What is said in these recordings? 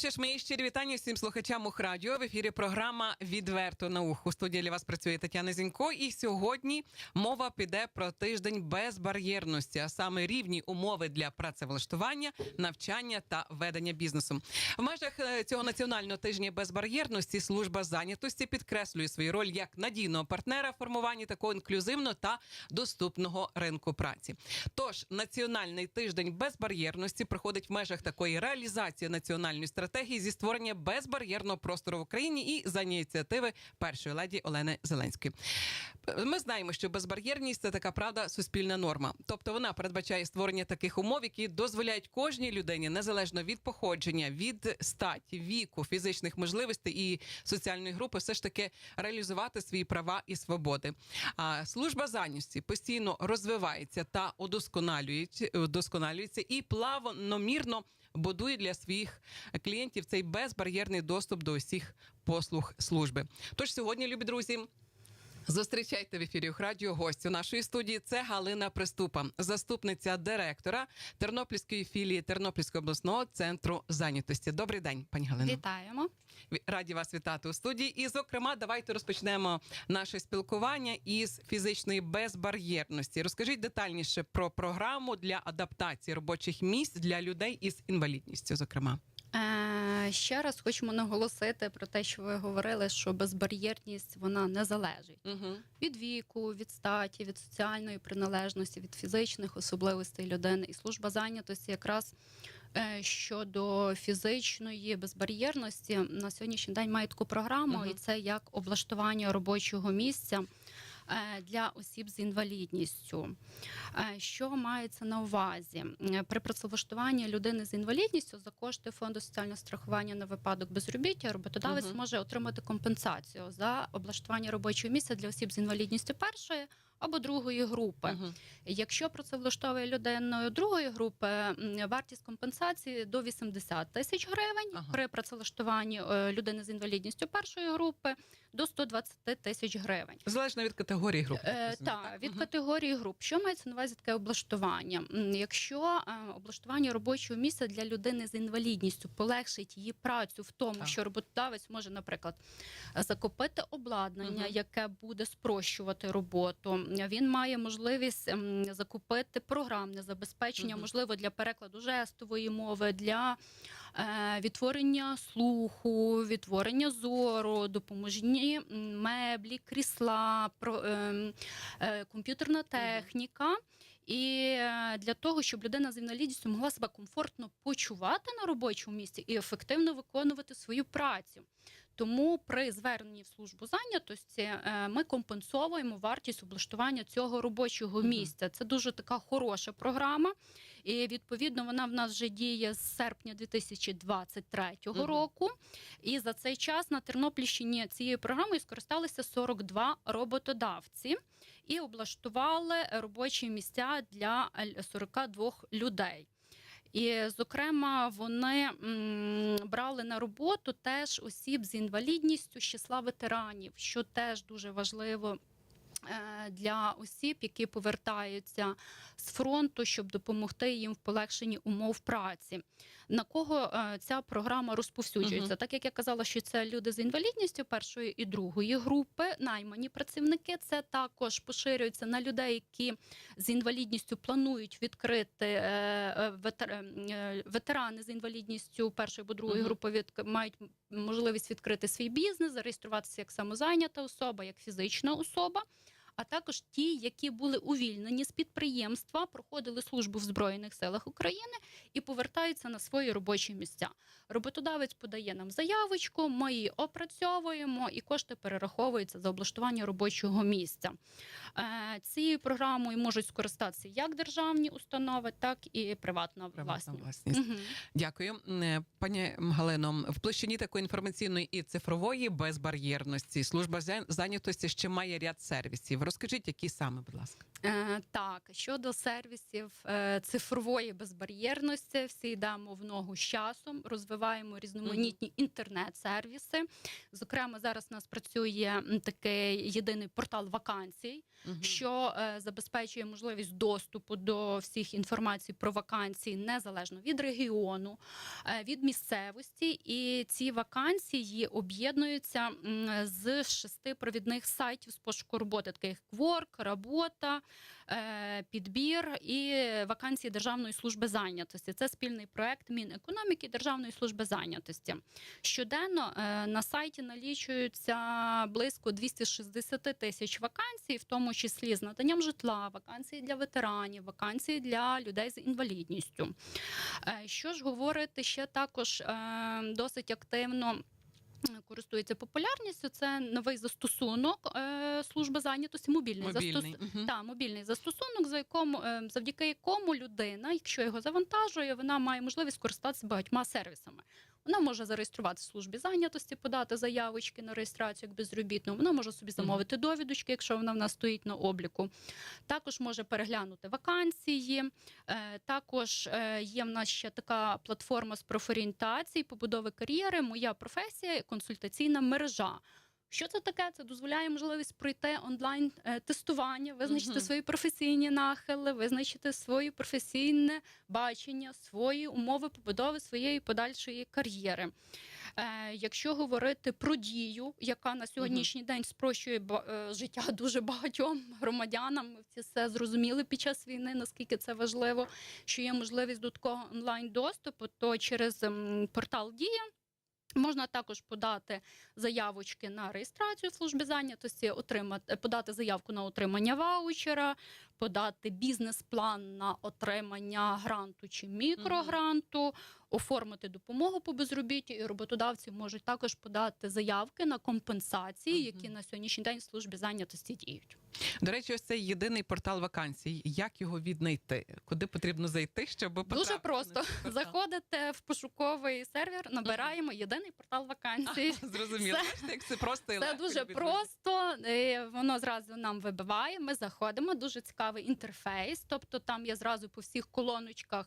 що ж, мої щирі вітання всім слухачам Ухрадіо. В ефірі програма Відверто на уху. У студії для вас працює Тетяна Зінько. І сьогодні мова піде про тиждень безбар'єрності, а саме рівні умови для працевлаштування, навчання та ведення бізнесу. В межах е, цього національного тижня безбар'єрності служба зайнятості підкреслює свою роль як надійного партнера в формуванні такого інклюзивного та доступного ринку праці. Тож національний тиждень безбар'єрності проходить в межах такої реалізації національної стратегії зі створення безбар'єрного простору в Україні і за ініціативи першої леді Олени Зеленської. Ми знаємо, що безбар'єрність це така правда суспільна норма, тобто вона передбачає створення таких умов, які дозволяють кожній людині незалежно від походження, від статі, віку, фізичних можливостей і соціальної групи, все ж таки реалізувати свої права і свободи. А служба зайнятості постійно розвивається та удосконалюється і плавномірно будує для своїх клієнтів цей безбар'єрний доступ до усіх послуг служби. Тож сьогодні, любі друзі. Зустрічайте в ефірі радіо гостю нашої студії. Це Галина Приступа, заступниця директора Тернопільської філії Тернопільського обласного центру зайнятості. Добрий день, пані Галина. Вітаємо. Раді вас вітати у студії. І, зокрема, давайте розпочнемо наше спілкування із фізичної безбар'єрності. Розкажіть детальніше про програму для адаптації робочих місць для людей із інвалідністю. Зокрема, ще раз хочемо наголосити про те, що ви говорили, що безбар'єрність вона не залежить угу. від віку, від статі, від соціальної приналежності, від фізичних особливостей людини. І служба зайнятості якраз е, щодо фізичної безбар'єрності на сьогоднішній день має таку програму, Мгм. і це як облаштування робочого місця. Е, Для осіб з інвалідністю, Е, що мається на увазі Е, при працевлаштуванні людини з інвалідністю за кошти фонду соціального страхування на випадок безробіття роботодавець Мгм. може отримати компенсацію за облаштування робочого місця для осіб з інвалідністю першої або другої групи. Угу. Якщо працевлаштовує людину другої групи, вартість компенсації до 80 тисяч гривень Ага. при працевлаштуванні е, людини з інвалідністю першої групи до 120 тисяч гривень. залежно від категорії групи. Е, так від Мгм. категорії груп. Що мається на увазі таке облаштування? Якщо е, облаштування робочого місця для людини з інвалідністю полегшить її працю в тому, Так. що роботодавець може, наприклад, закупити обладнання, Мгм. яке буде спрощувати роботу. Він має можливість ем, закупити програмне забезпечення, Мгм. можливо, для перекладу жестової мови, для е, відтворення слуху, відтворення зору, допоможні меблі, крісла, про, ем, е, комп'ютерна техніка. І е, для того, щоб людина з інвалідністю могла себе комфортно почувати на робочому місці і ефективно виконувати свою працю. Тому при зверненні в службу зайнятості е, ми компенсовуємо вартість облаштування цього робочого місця. Це дуже така хороша програма. І відповідно вона в нас вже діє з серпня 2023 року. І за цей час на Тернопільщині цією програмою скористалися 42 роботодавці і облаштували робочі місця для е, 42 людей. І, зокрема, вони брали на роботу теж осіб з інвалідністю з числа ветеранів, що теж дуже важливо. е, Для осіб, які повертаються з фронту, щоб допомогти їм в полегшенні умов праці. На кого е, ця програма розповсюджується? Мгм. Так як я казала, що це люди з інвалідністю першої і другої групи, наймані працівники. Це також поширюється на людей, які з інвалідністю планують відкрити е, е, ветер- е, ветерани з інвалідністю першої або другої Мгм. групи від мають можливість відкрити свій бізнес, зареєструватися як самозайнята особа, як фізична особа. А також ті, які були увільнені з підприємства, проходили службу в Збройних силах України і повертаються на свої робочі місця. Роботодавець подає нам заявочку, ми її опрацьовуємо, і кошти перераховуються за облаштування робочого місця. Е, Цією програмою можуть скористатися як державні установи, так і приватна Приватна власність. власність. Дякую, Е, пані Галино. В площині такої інформаційної і цифрової безбар'єрності служба зайнятості ще має ряд сервісів. Розкажіть, які саме, будь ласка. Е, Так, щодо сервісів е, цифрової безбар'єрності, всі йдемо в ногу з часом, розвиваємо різноманітні інтернет-сервіси. Зокрема, зараз у нас працює такий єдиний портал вакансій, що е, забезпечує можливість доступу до всіх інформацій про вакансії незалежно від регіону, від місцевості. І ці вакансії об'єднуються з шести провідних сайтів з пошуку роботи, таких Work, робота, е, підбір і вакансії Державної служби зайнятості. Це спільний проект Мінекономіки Державної служби зайнятості. Щоденно е, на сайті налічується близько 260 тисяч вакансій, в тому числі з наданням житла, вакансії для ветеранів, вакансії для людей з інвалідністю. Е, Що ж говорити ще також досить активно. Користується популярністю. Це новий застосунок е, служби зайнятості, мобільний, Мобільний. застос... Угу. та, мобільний застосунок, за якому е, завдяки якому людина, якщо його завантажує, вона має можливість користатися багатьма сервісами. Вона може зареєструвати в службі зайнятості, подати заявочки на реєстрацію як безробітну. Вона може собі замовити довідочки, якщо вона в нас стоїть на обліку. Також може переглянути вакансії. Е, Також е, є в нас ще така платформа з профорієнтації, побудови кар'єри. Моя професія консультаційна мережа. Що це таке? Це дозволяє можливість пройти онлайн е, тестування, визначити Мгм. свої професійні нахили, визначити своє професійне бачення, свої умови побудови своєї подальшої кар'єри. Е, якщо говорити про дію, яка на сьогоднішній день спрощує ба- е, життя дуже багатьом громадянам, ми всі це зрозуміли під час війни, наскільки це важливо, що є можливість до такого онлайн доступу, то через ем, портал Дія. Можна також подати заявочки на реєстрацію в службі зайнятості, отримати подати заявку на отримання ваучера, подати бізнес-план на отримання гранту чи мікрогранту, оформити допомогу по безробіттю. І роботодавці можуть також подати заявки на компенсації, які на сьогоднішній день в службі зайнятості діють. До речі, ось цей єдиний портал вакансій. Як його віднайти? Куди потрібно зайти, щоб Дуже просто на заходите в пошуковий сервер, набираємо єдиний портал вакансій. Зрозуміло. Бачите, як це просто і Це легко, дуже просто. Воно зразу нам вибиває. Ми заходимо. Дуже цікавий інтерфейс. Тобто там я зразу по всіх колоночках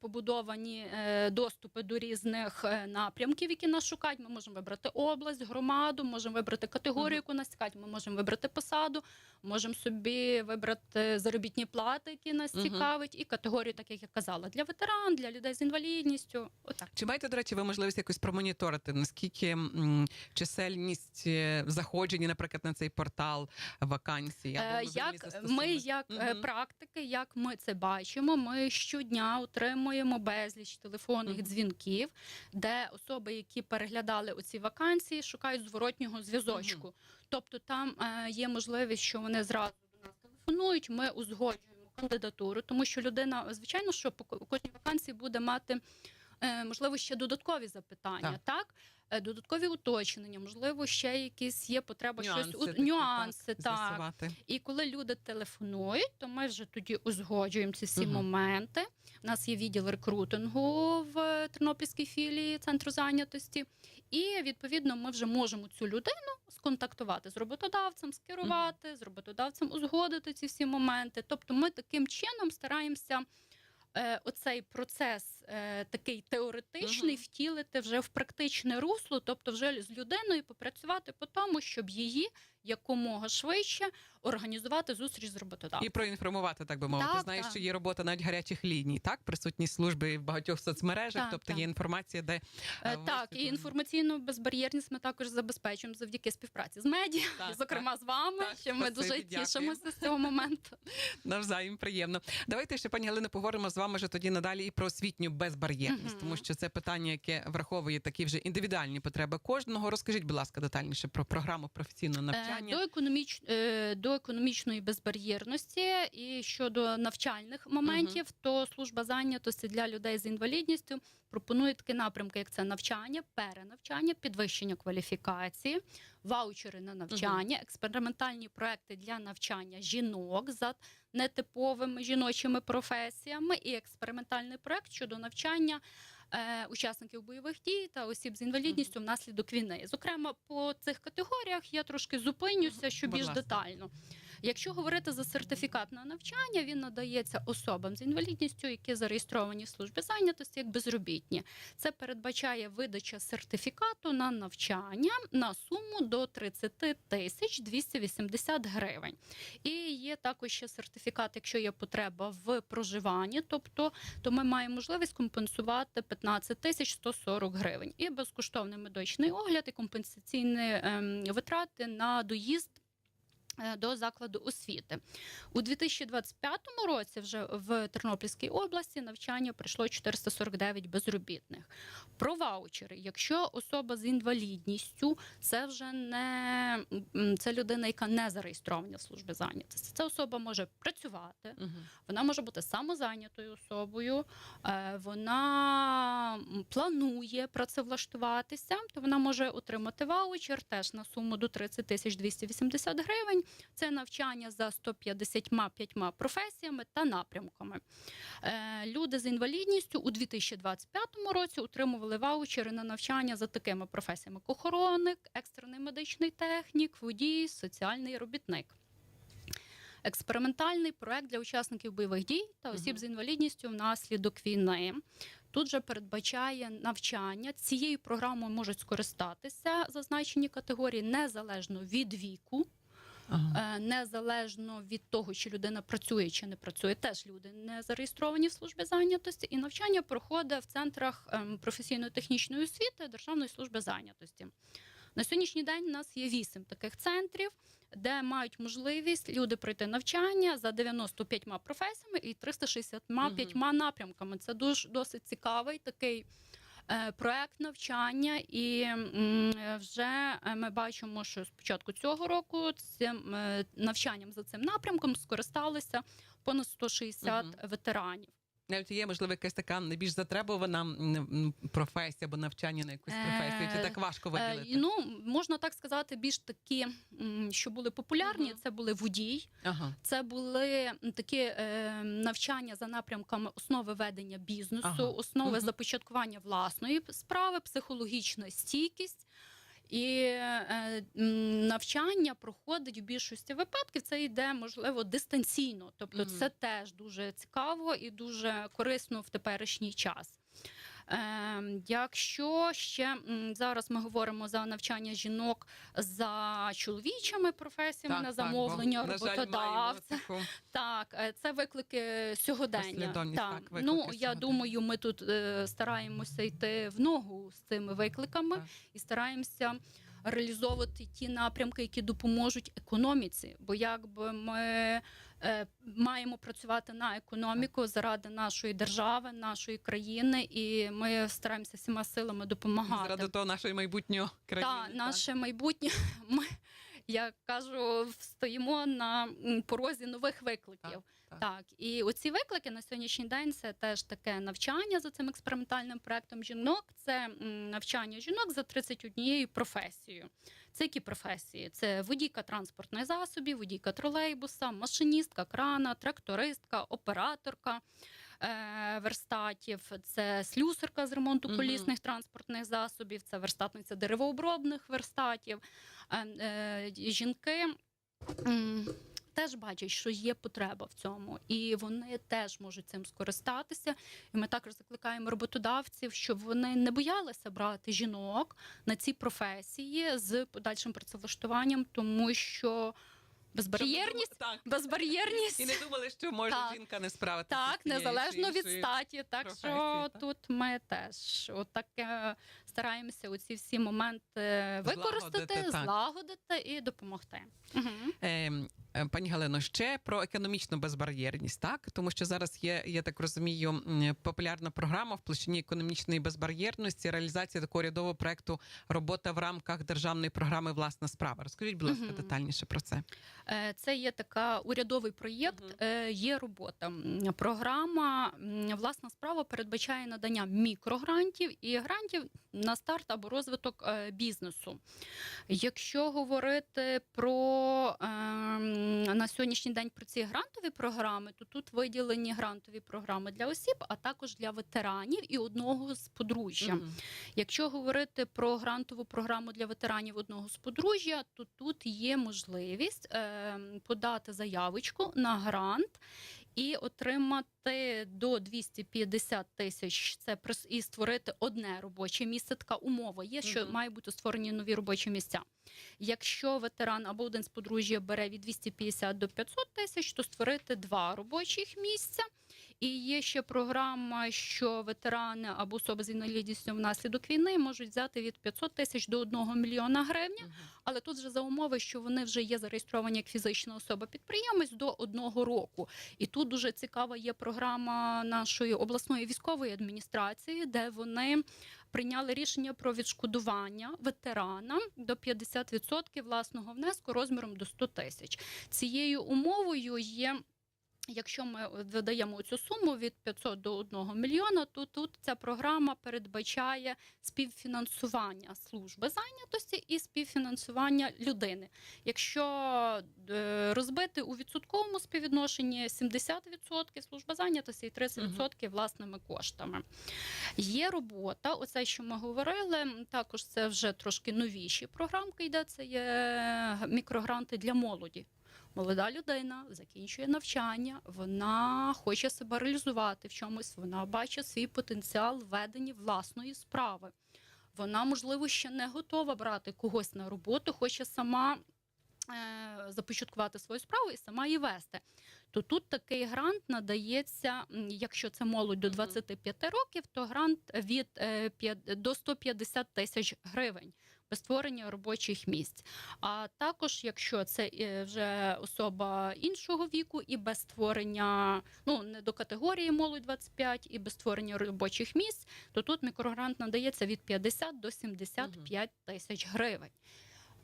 побудовані е, доступи до різних е, напрямків, які нас шукають. Ми можемо вибрати область, громаду, можемо вибрати категорію, яку нас цікавить. Ми можемо вибрати посаду, можемо собі вибрати заробітні плати, які нас цікавить, і категорію, так як я казала, для ветеран, для людей з інвалідністю. Отак. Чи маєте, до речі, ви можливість якось промоніторити, наскільки чисельність е, заходжень, наприклад, на цей портал вакансій? Е, Як ми, як е, практики, як ми це бачимо, ми щодня отримуємо безліч телефонних Мгм. дзвінків, де особи, які переглядали оці вакансії, шукають зворотнього зв'язочку. Тобто там е, є можливість, що вони зразу до нас телефонують. Ми узгоджуємо кандидатуру, тому що людина, звичайно, що по кожній вакансії буде мати. Е, Можливо, ще додаткові запитання, так, Е, додаткові уточнення, можливо, ще якісь є потреба щось у такі, нюанси, так, з'ясувати. і коли люди телефонують, то ми вже тоді узгоджуємо ці всі Мгм. моменти. У нас є відділ рекрутингу в Тернопільській філії центру зайнятості. І відповідно ми вже можемо цю людину сконтактувати з роботодавцем, скерувати, з роботодавцем узгодити ці всі моменти. Тобто, ми таким чином стараємося. Е, Оцей процес е, такий теоретичний Мгм. втілити вже в практичне русло, тобто вже з людиною попрацювати по тому, щоб її якомога швидше організувати зустріч з роботодавцем. І проінформувати, так би мовити. Так, Знаю, так. що є робота навіть гарячих ліній, так? Присутні служби в багатьох соцмережах, Так, тобто так. є інформація, де Е, е, Так, і інформаційну безбар'єрність ми також забезпечуємо завдяки співпраці з медіа, Так, зокрема з вами. Так, що ми спасибі, дуже дякую. тішимося з цього моменту. Навзаєм приємно. Давайте ще, пані Галина, поговоримо з вами вже тоді надалі і про освітню безбар'єрність, тому що це питання, яке враховує такі вже індивідуальні потреби кожного. Розкажіть, будь ласка, детальніше про програму професійного Е, навчання. До, економіч... е, до економічної безбар'єрності і щодо навчальних моментів, то служба зайнятості для людей з інвалідністю пропонує такі напрямки, як це навчання, перенавчання, підвищення кваліфікації, ваучери на навчання, експериментальні проекти для навчання жінок за нетиповими жіночими професіями, і експериментальний проект щодо навчання. Е, Учасників бойових дій та осіб з інвалідністю внаслідок війни. Зокрема, по цих категоріях я трошки зупинюся, що більш детально. Якщо говорити за сертифікат на навчання, він надається особам з інвалідністю, які зареєстровані в службі зайнятості як безробітні. Це передбачає видача сертифікату на навчання на суму до 30 тисяч 280 гривень. І є також ще сертифікат, якщо є потреба в проживанні, тобто то ми маємо можливість компенсувати 15 тисяч 140 гривень. І безкоштовний медичний огляд і компенсаційні ем, витрати на доїзд. Е, До закладу освіти у 2025 році вже в Тернопільській області навчання пройшло 449 безробітних. Про ваучери, якщо особа з інвалідністю, це вже не це людина, яка не зареєстрована в службі зайнятості. Ця особа може працювати, вона може бути самозайнятою особою, е, вона планує працевлаштуватися, то вона може отримати ваучер теж на суму до 30 тисяч 280 гривень. Це навчання за 155 професіями та напрямками. Е, Люди з інвалідністю у 2025 році отримували ваучери на навчання за такими професіями: як охоронник, екстрений медичний технік, водій, соціальний робітник. Експериментальний проект для учасників бойових дій та осіб з інвалідністю внаслідок війни. Тут же передбачає навчання. Цією програмою можуть скористатися зазначені категорії незалежно від віку, Ага. е, незалежно від того, чи людина працює чи не працює. Теж люди не зареєстровані в службі зайнятості, і навчання проходить в центрах ем, професійно-технічної освіти Державної служби зайнятості. На сьогоднішній день у нас є вісім таких центрів, де мають можливість люди пройти навчання за 95 професіями і 365 напрямками. Це дуже досить цікавий такий. Е, Проект навчання, і е, вже е, ми бачимо, що з початку цього року цим навчанням за цим напрямком скористалися понад 160 угу. ветеранів. Навіть є, можливо, якась така найбільш затребувана професія або навчання на якусь професію. Чи Е, так важко Е, виділити? Ну можна так сказати, більш такі, що були популярні. Це були водій, Ага. це були такі е, навчання за напрямками основи ведення бізнесу, Ага. основи започаткування власної справи, психологічна стійкість. І е, навчання проходить в більшості випадків. Це йде можливо дистанційно, тобто це теж дуже цікаво і дуже корисно в теперішній час. Е, якщо ще зараз ми говоримо за навчання жінок за чоловічими професіями на замовлення бо, на жаль, роботодавця, так, е, це виклики сьогодення. Послідовність, так, виклики ну я сьогодення. думаю, ми тут е, стараємося йти в ногу з цими викликами Так. і стараємося реалізовувати ті напрямки, які допоможуть економіці. Бо якби ми маємо працювати на економіку заради нашої держави, нашої країни, і ми стараємося всіма силами допомагати. Заради того нашої майбутнього країни. Та наше майбутнє. Ми я кажу, стоїмо на порозі нових викликів. Так, Так, і оці виклики на сьогоднішній день це теж таке навчання за цим експериментальним проектом жінок. Це навчання жінок за 31 професією. Це які професії? Це водійка транспортних засобів, водійка тролейбуса, машиністка крана, трактористка, операторка. е, Верстатів, це слюсарка з ремонту колісних транспортних засобів, це верстатниця деревообробних верстатів. Е, е, Жінки теж бачать, що є потреба в цьому, і вони теж можуть цим скористатися. І ми також закликаємо роботодавців, щоб вони не боялися брати жінок на ці професії з подальшим працевлаштуванням, тому що безбар'єрність, Так. безбар'єрність. І не думали, що може Так. жінка не справитися. Так, незалежно від статі. Так професії, що так. тут ми теж отак стараємося оці всі моменти використати, Злагодити, злагодити і допомогти. Угу. Е, Пані Галино, ще про економічну безбар'єрність, так тому що зараз є, я так розумію, популярна програма в площині економічної безбар'єрності, реалізація такого рядового проекту робота в рамках державної програми Власна справа. Розкажіть, будь ласка, Мгм. детальніше про це. Е, Це є така урядовий проєкт, е, є робота. Програма власна справа передбачає надання мікрогрантів і грантів на старт або розвиток е, бізнесу. Якщо говорити про ем, на сьогоднішній день про ці грантові програми, то тут виділені грантові програми для осіб, а також для ветеранів і одного з подружжя. Мгм. Якщо говорити про грантову програму для ветеранів одного з подружжя, то тут є можливість ем, подати заявочку на грант. І отримати до 250 тисяч це і створити одне робоче місце. Така умова є, що угу. має бути створені нові робочі місця. Якщо ветеран або один з подружжя бере від 250 до 500 тисяч, то створити два робочих місця. І є ще програма, що ветерани або особи з інвалідністю внаслідок війни можуть взяти від 500 тисяч до 1 мільйона гривень. Але тут вже за умови, що вони вже є зареєстровані як фізична особа-підприємець до одного року. І тут дуже цікава є програма нашої обласної військової адміністрації, де вони прийняли рішення про відшкодування ветеранам до 50% власного внеску розміром до 100 тисяч. Цією умовою є. Якщо ми видаємо цю суму від 500 до 1 мільйона, то тут ця програма передбачає співфінансування служби зайнятості і співфінансування людини. Якщо е, розбити у відсотковому співвідношенні 70% служба зайнятості і 30% власними коштами. Є робота, оце, що ми говорили. Також це вже трошки новіші програмки йде. Це є мікрогранти для молоді. Молода людина закінчує навчання, вона хоче себе реалізувати в чомусь, вона бачить свій потенціал в веденні власної справи. Вона, можливо, ще не готова брати когось на роботу, хоче сама е, започаткувати свою справу і сама її вести. То тут такий грант надається, якщо це молодь до Мгм. 25 років, то грант від е, п'ят- до 150 тисяч гривень створення робочих місць. А також, якщо це е, вже особа іншого віку і без створення, ну не до категорії молодь 25 і без створення робочих місць, то тут мікрогрант надається від 50 до 75 тисяч гривень.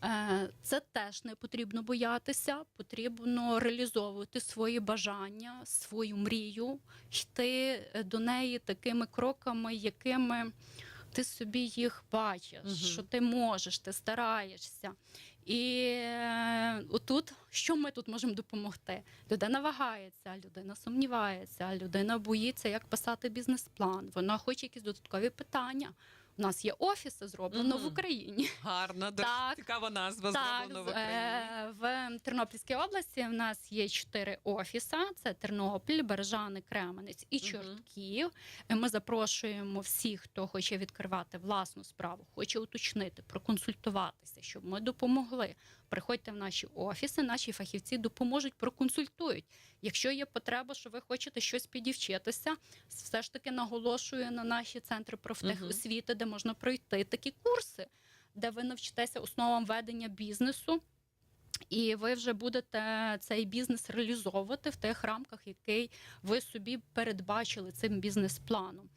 Е, Це теж не потрібно боятися, потрібно реалізовувати свої бажання, свою мрію, йти до неї такими кроками, якими ти собі їх бачиш, угу. що ти можеш, ти стараєшся. І е, отут, що ми тут можемо допомогти? Людина вагається, людина сумнівається, людина боїться, як писати бізнес-план. Вона хоче якісь додаткові питання. У нас є офіси, зроблено в Україні. Гарна, Так. цікава назва Так, зроблено в Україні. е, в Тернопільській області в нас є чотири офіси: це Тернопіль, Бережани, Кременець і. Чортків. Ми запрошуємо всіх, хто хоче відкривати власну справу, хоче уточнити, проконсультуватися, щоб ми допомогли. Приходьте в наші офіси, наші фахівці допоможуть, проконсультують. Якщо є потреба, що ви хочете щось підівчитися, все ж таки наголошую на наші центри профтехосвіти, де можна пройти такі курси, де ви навчитеся основам ведення бізнесу. І ви вже будете цей бізнес реалізовувати в тих рамках, який ви собі передбачили цим бізнес-планом.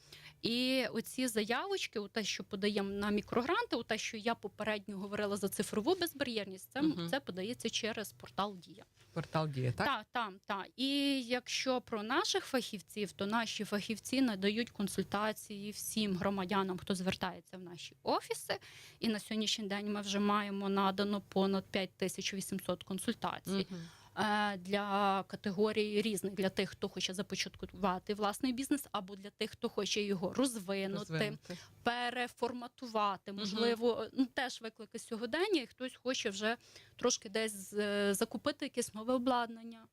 І оці заявочки, у те, що подаємо на мікрогранти, у те, що я попередньо говорила за цифрову безбар'єрність, це, Мгм. це подається через портал Дія. Портал діє, так? Так, так, так. І якщо про наших фахівців, то наші фахівці надають консультації всім громадянам, хто звертається в наші офіси. І на сьогоднішній день ми вже маємо надано понад 5800 консультацій Мгм. Е, для категорій різних для тих, хто хоче започаткувати власний бізнес, або для тих, хто хоче його розвинути, Розвинути. переформатувати. Можливо, ну теж виклики сьогодення, і хтось хоче вже трошки десь е, закупити якесь нове обладнання.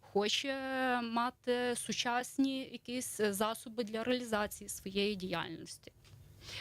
Хоче мати сучасні якісь е, засоби для реалізації своєї діяльності.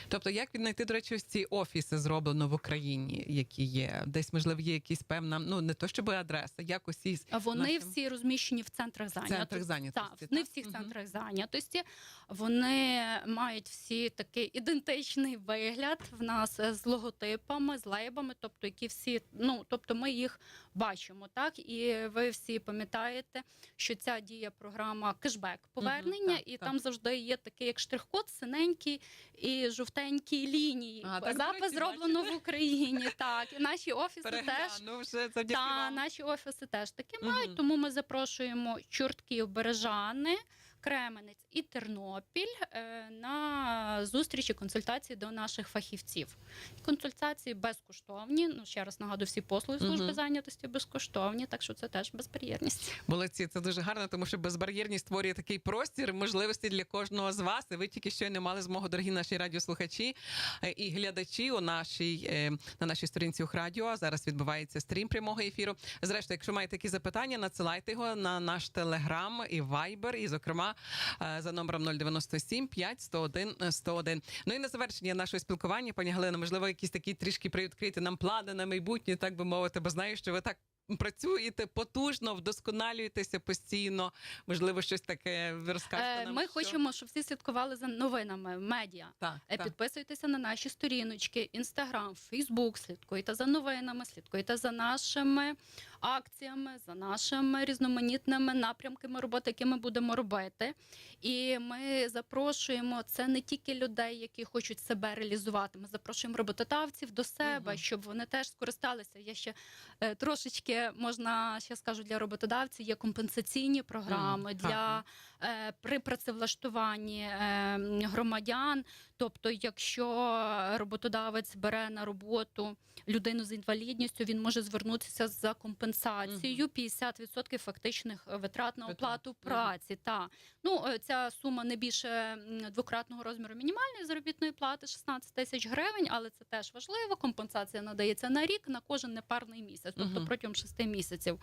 Тобто, як віднайти, до речі, ось ці офіси зроблено в Україні, які є? Десь, можливо, є якісь певна, ну не то щоб адреса, якось із А вони Нашим- всі розміщені в центрах зайнятості. центрах зайнятості. Так, не всіх центрах зайнятості. Вони мають всі такий ідентичний вигляд в нас е, з логотипами, з лейбами, тобто які всі, ну тобто ми їх бачимо, так і ви всі пам'ятаєте, що ця діє програма кешбек повернення, так, і так. там завжди є такий як штрих-код, синенький і жовтенькі лінії. А, так, Запис зроблено в Україні. Так, і наші офіси теж. Вже завдяки Та вам. наші офіси теж таки Мгм. мають, тому ми запрошуємо чортків, бережани, Кременець і Тернопіль е, на зустрічі консультації до наших фахівців. Консультації безкоштовні. Ну ще раз нагадую, всі послуги служби Мгм. зайнятості безкоштовні, так що це теж безбар'єрність. Молодці, це дуже гарно, тому що безбар'єрність створює такий простір, можливості для кожного з вас. І ви тільки щойно мали змогу, дорогі наші радіослухачі е, і глядачі у нашій е, на нашій сторінці у радіо. Зараз відбувається стрім прямого ефіру. Зрештою, якщо маєте які запитання, надсилайте його на наш телеграм і вайбер, і зокрема за номером 097 5 101 101. Ну і на завершення нашого спілкування, пані Галина, можливо, якісь такі трішки привідкрити нам плани на майбутнє, так би мовити, бо знаю, що ви так працюєте потужно, вдосконалюєтеся постійно. Можливо, щось таке розкажете Е, нам. Ми що? хочемо, щоб всі слідкували за новинами медіа. так, Е, так. Підписуйтеся на наші сторіночки, інстаграм, Фейсбук, слідкуйте за новинами, слідкуйте за нашими акціями, за нашими різноманітними напрямками роботи, які ми будемо робити. І ми запрошуємо це не тільки людей, які хочуть себе реалізувати. Ми запрошуємо роботодавців до себе, Мгм. щоб вони теж скористалися. Я ще е, трошечки можна ще скажу для роботодавців. Є компенсаційні програми mm, для е, при працевлаштуванні е, громадян. Тобто, якщо роботодавець бере на роботу людину з інвалідністю, він може звернутися за компенсацією 50% фактичних витрат на оплату праці. Та ну е, ця сума не більше двократного розміру мінімальної заробітної плати 16 тисяч гривень, але це теж важливо. Компенсація надається на рік на кожен непарний місяць, тобто протягом 6 місяців.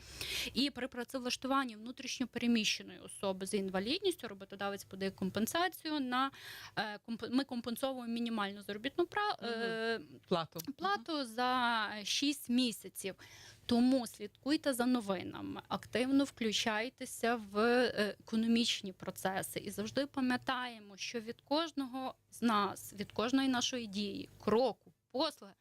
І при працевлаштуванні внутрішньо переміщеної особи з інвалідністю роботодавець подає компенсацію на е, ми компенсовуємо мінімальну заробітну е, плату. плату за 6 місяців. Тому слідкуйте за новинами, активно включайтеся в е, економічні процеси і завжди пам'ятаємо, що від кожного з нас, від кожної нашої дії, кроку, послуги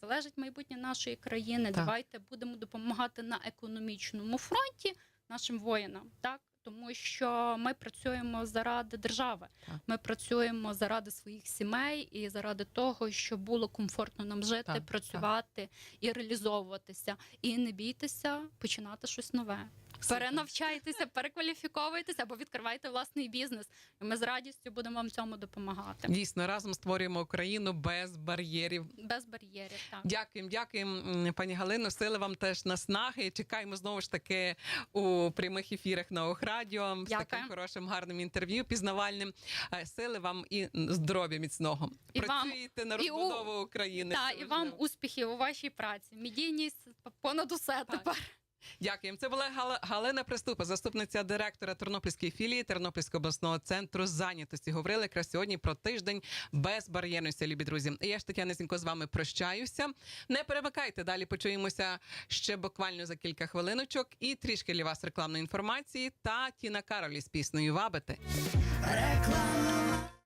залежить майбутнє нашої країни. Так. Давайте будемо допомагати на економічному фронті нашим воїнам. Так. Тому що ми працюємо заради держави, ми працюємо заради своїх сімей і заради того, щоб було комфортно нам жити, Так, працювати і реалізовуватися. І не бійтеся починати щось нове. Перенавчайтеся, перекваліфіковуйтеся або відкривайте власний бізнес. Ми з радістю будемо вам в цьому допомагати. Дійсно, разом створюємо Україну без бар'єрів. Без бар'єрів. Так. Дякуємо, дякуємо, пані Галино. Сили вам теж наснаги. Чекаємо знову ж таки у прямих ефірах на Охрадіо з таким хорошим, гарним інтерв'ю, пізнавальним. Е, Сили вам і здоров'я міцного. І вам- Працюєте на і у- розбудову України. Та, Це і вам успіхів у вашій праці. Медійність понад усе тепер. Дякуємо. Це була Галина Приступа, заступниця директора Тернопільської філії Тернопільського обласного центру зайнятості. Говорили якраз сьогодні про тиждень безбар'єрності, любі друзі. Я ж Тетяна Зінько з вами прощаюся. Не перемикайте. Далі почуємося ще буквально за кілька хвилиночок. І трішки для вас рекламної інформації та Тіна Каролі з піснею Вабити. Реклама